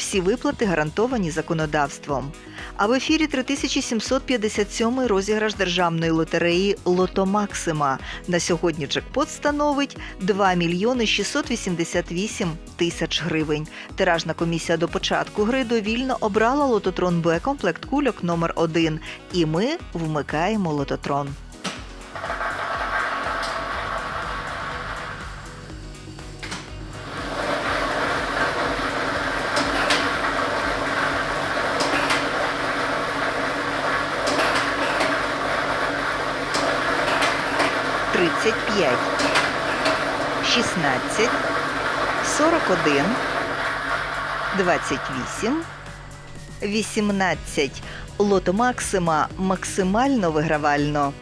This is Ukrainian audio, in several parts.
Всі виплати гарантовані законодавством. А в ефірі 3757 розіграш державної лотереї Лото Максима. На сьогодні джекпот становить 2 мільйони 688 тисяч гривень. Тиражна комісія до початку гри довільно обрала лототрон Б комплект кульок номер 1 І ми вмикаємо лототрон. Тридцять п'ять, шістнадцять, сорок один, двадцять вісім, вісімнадцять. Лото Максима максимально вигравально.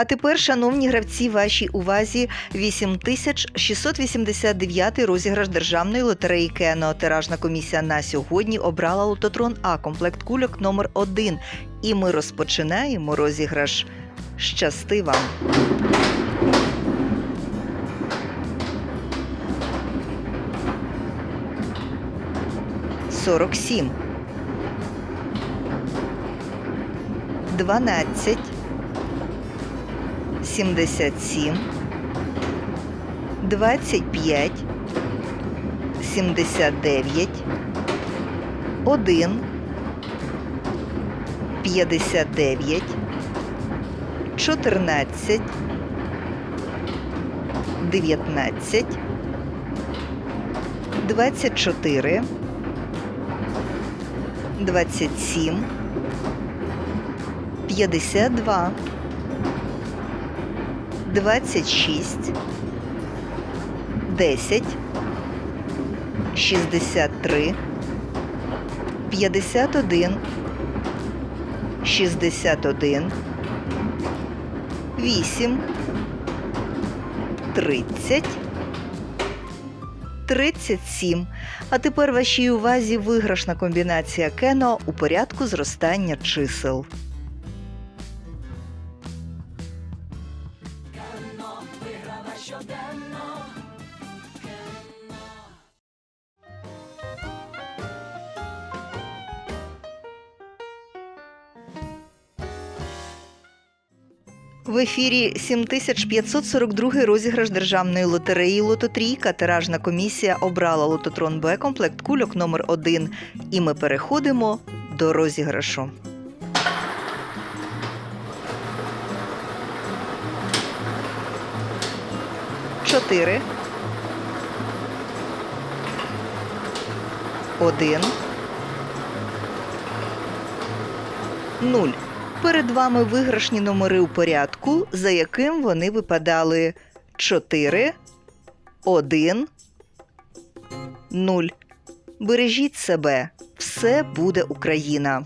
А тепер, шановні гравці, вашій увазі 8689 розіграш державної лотереї Кено. Тиражна комісія на сьогодні обрала лототрон А комплект кульок номер 1 І ми розпочинаємо розіграш. Щасти вам! Сорок сім. Дванадцять. 77, 25, 79, 1, 59, 14, 19, 24, 27, 52, 26, 10, 63, 51, 61, 8, 30, 37. А тепер вашій увазі виграшна комбінація кено у порядку зростання чисел. В ефірі 7542 розіграш державної лотереї Лототрійка. Тиражна комісія обрала лототрон Б комплект кульок номер 1 І ми переходимо до розіграшу. Чотири. Один. Нуль. Перед вами виграшні номери у порядку, за яким вони випадали 4, 1, 0. Бережіть себе. Все буде Україна.